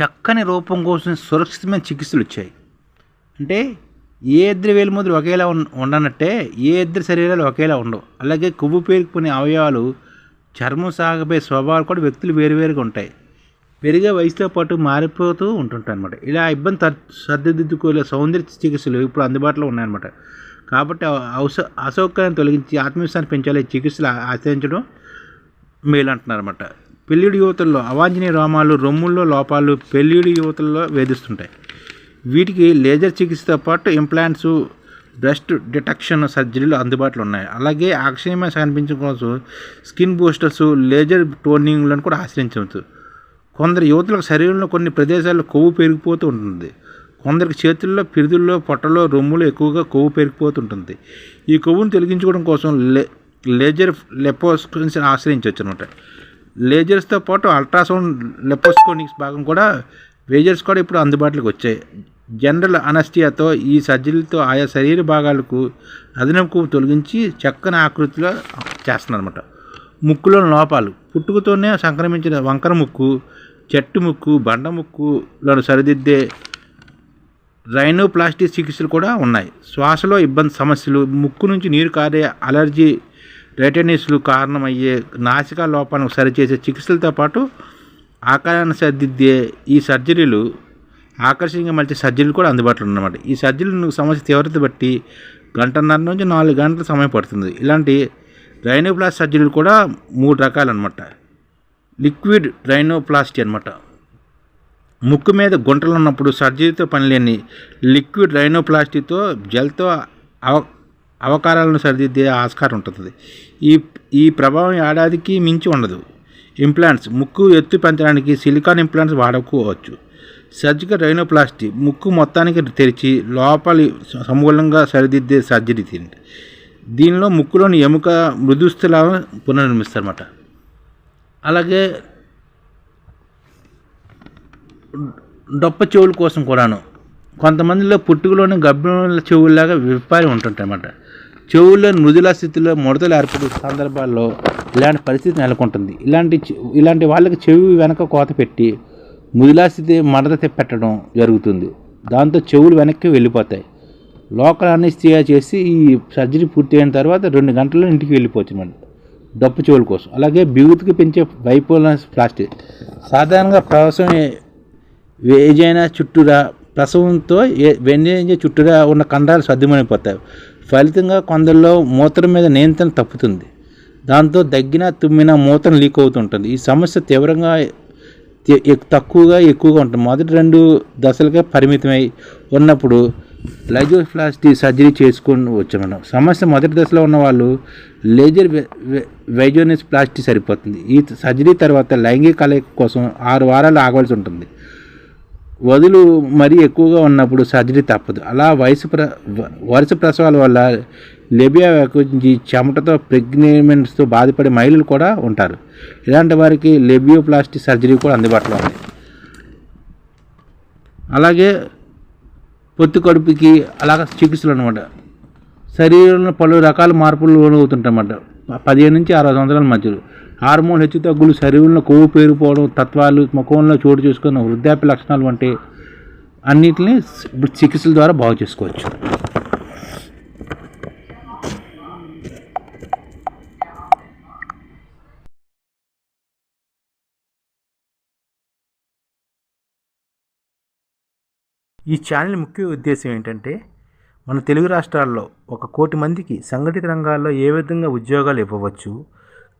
చక్కని రూపం కోసం సురక్షితమైన చికిత్సలు వచ్చాయి. అంటే ఏ ఇద్దరు వేలిముద్రలు ఒకేలా ఉండనట్టే ఏ ఇద్దరు శరీరాలు ఒకేలా ఉండవు. అలాగే కొవ్వు పేరుకునే అవయవాలు చర్మం సాగబోయే స్వభావాలు కూడా వ్యక్తులు వేరువేరుగా ఉంటాయి. పెరిగే వయసుతో పాటు మారిపోతూ ఉంటుంటాయి అనమాట ఇలా ఇబ్బంది సర్దిద్దుకోలే సౌందర్య చికిత్సలు ఇప్పుడు అందుబాటులో ఉన్నాయన్నమాట. కాబట్టి అవస అసౌకర్యాన్ని తొలగించి ఆత్మవిశ్వాసాన్ని పెంచాలి చికిత్సలు ఆచరించడం మేలు అంటున్నారన్నమాట పెళ్ళిడి యువతల్లో అవాంఛనీయ రోమాలు రొమ్ముల్లో లోపాలు పెళ్ళిడి యువతల్లో వేధిస్తుంటాయి. వీటికి లేజర్ చికిత్సతో పాటు ఇంప్లాంట్స్ బ్రెస్ట్ డిటెక్షన్ సర్జరీలు అందుబాటులో ఉన్నాయి. అలాగే అక్షయమైన కనిపించడం కోసం స్కిన్ బూస్టర్స్ లేజర్ టోనింగ్లను కూడా ఆశ్రయించవచ్చు. కొందరు యువతులకు శరీరంలో కొన్ని ప్రదేశాల్లో కొవ్వు పెరిగిపోతూ ఉంటుంది. కొందరికి చేతుల్లో పిరుదుల్లో పొట్టలో రొమ్ములు ఎక్కువగా కొవ్వు పెరిగిపోతుంటుంది ఈ కొవ్వును తొలగించుకోవడం కోసం లే లేజర్ లెపోస్కోన్స్ ఆశ్రయించవచ్చు అనమాట లేజర్స్తో పాటు అల్ట్రాసౌండ్ లెపోస్కోనిక్స్ భాగం కూడా వేజర్స్ కూడా ఇప్పుడు అందుబాటులోకి వచ్చాయి. జనరల్ అనస్టియాతో ఈ సర్జరీలతో ఆయా శరీర భాగాలకు అదనపు తొలగించి చక్కని ఆకృతిలో చేస్తున్నారన్నమాట ముక్కులో లోపాలు పుట్టుకతోనే సంక్రమించిన వంకర ముక్కు చెట్టు ముక్కు బండ ముక్కులను సరిదిద్దే రైనోప్లాస్టిక్ చికిత్సలు కూడా ఉన్నాయి. శ్వాసలో ఇబ్బంది సమస్యలు ముక్కు నుంచి నీరు కారే అలర్జీ రైటనిస్లు కారణమయ్యే నాసికా లోపాలను సరిచేసే చికిత్సలతో పాటు ఆకారాన్ని సరిదిద్దే ఈ సర్జరీలు ఆకర్షణీయంగా మలిచే సర్జరీలు కూడా అందుబాటులో ఉన్నమాట. ఈ సర్జరీలు సమస్య తీవ్రత బట్టి గంటన్నర నుంచి నాలుగు గంటల సమయం పడుతుంది. ఇలాంటి రైనోప్లాస్ట్ సర్జరీలు కూడా మూడు రకాలు అనమాట లిక్విడ్ రైనోప్లాస్టీ అనమాట ముక్కు మీద గుంటలు ఉన్నప్పుడు సర్జరీతో పనిలేని లిక్విడ్ రైనోప్లాస్టీతో జెల్తో అవ అవకారాలను సరిదిద్దే ఆస్కారం ఉంటుంది. ఈ ఈ ప్రభావం ఏడాదికి మించి ఉండదు. ఇంప్లాంట్స్ ముక్కు ఎత్తు పెంచడానికి సిలికాన్ ఇంప్లాంట్స్ వాడకపోవచ్చు సర్జికల్ రైనోప్లాస్టీ ముక్కు మొత్తానికి తెరిచి లోపలి సమూలంగా సరిదిద్దే సర్జరీ దీని దీనిలో ముక్కులోని ఎముక మృదుస్థలాలను పునర్నిర్మిస్తారన్నమాట. అలాగే డొప్ప చెవుల కోసం కూడాను కొంతమందిలో పుట్టుకలోని గర్భిణుల చెవుల్లాగా విప్పారి ఉంటుంటాయి చెవుల్లో మృదుల స్థితిలో ముడతలు ఏర్పడే సందర్భాల్లో ఇలాంటి పరిస్థితి నెలకొంటుంది. ఇలాంటి ఇలాంటి వాళ్ళకి చెవి వెనక కోత పెట్టి మృదులా స్థితి మడత పెట్టడం జరుగుతుంది. దాంతో చెవులు వెనక్కి వెళ్ళిపోతాయి. లోకల్ అనిస్థియా చేసి ఈ సర్జరీ పూర్తయిన తర్వాత రెండు గంటల్లో ఇంటికి వెళ్ళిపోవచ్చు మనం డప్పు చెవుల కోసం. అలాగే బిగుతుకు పెంచే బైపోలర్ ప్లాస్టిక్ సాధారణంగా ప్రవసం ఏజైనా చుట్టూరా ప్రసవంతో ఏ వెన్నెంజ చుట్టూరా ఉన్న కండాలు సర్దుమణిపోతాయి ఫలితంగా కొందరిలో మూత్రం మీద నియంత్రణ తప్పుతుంది. దాంతో దగ్గిన తుమ్మిన మూత్రం లీక్ అవుతుంటుంది. ఈ సమస్య తీవ్రంగా తక్కువగా ఎక్కువగా ఉంటుంది. మొదటి రెండు దశలుగా పరిమితమై ఉన్నప్పుడు లైజోప్లాస్టీ సర్జరీ చేసుకొని వచ్చాం మనం. సమస్య మొదటి దశలో ఉన్న వాళ్ళు లేజర్ వైజోనిస్ ప్లాస్టీ సరిపోతుంది. ఈ సర్జరీ తర్వాత లైంగిక కలయిక కోసం ఆరు వారాలు ఆగవలసి ఉంటుంది. వదులు మరీ ఎక్కువగా ఉన్నప్పుడు సర్జరీ తప్పదు. అలా వయసు ప్ర వరుస ప్రసవాల వల్ల లెబియా వ్యాపించి చెమటతో ప్రెగ్నెంట్స్తో బాధపడే మహిళలు కూడా ఉంటారు. ఇలాంటి వారికి లెబియోప్లాస్టిక్ సర్జరీ కూడా అందుబాటులో ఉంది. అలాగే పొత్తు కడుపుకి అలాగ చికిత్సలు అనమాట శరీరంలో పలు రకాల మార్పులు లోనవుతుంటాయన్నమాట. పదిహేను నుంచి అరవై సంవత్సరాల మధ్యలో. హార్మోన్ హెచ్చుతగ్గులు శరీరంలో కొవ్వు పేరుపోవడం తత్వాలు ముఖంలో చోటు చేసుకున్న వృద్ధాప్య లక్షణాలు వంటి అన్నిటిని ఇప్పుడు చికిత్సల ద్వారా బాగు చేసుకోవచ్చు. ఈ ఛానల్ ముఖ్య ఉద్దేశం ఏంటంటే మన తెలుగు రాష్ట్రాల్లో ఒక కోటి మందికి సంఘటిత రంగాల్లో ఏ విధంగా ఉద్యోగాలు ఇవ్వవచ్చు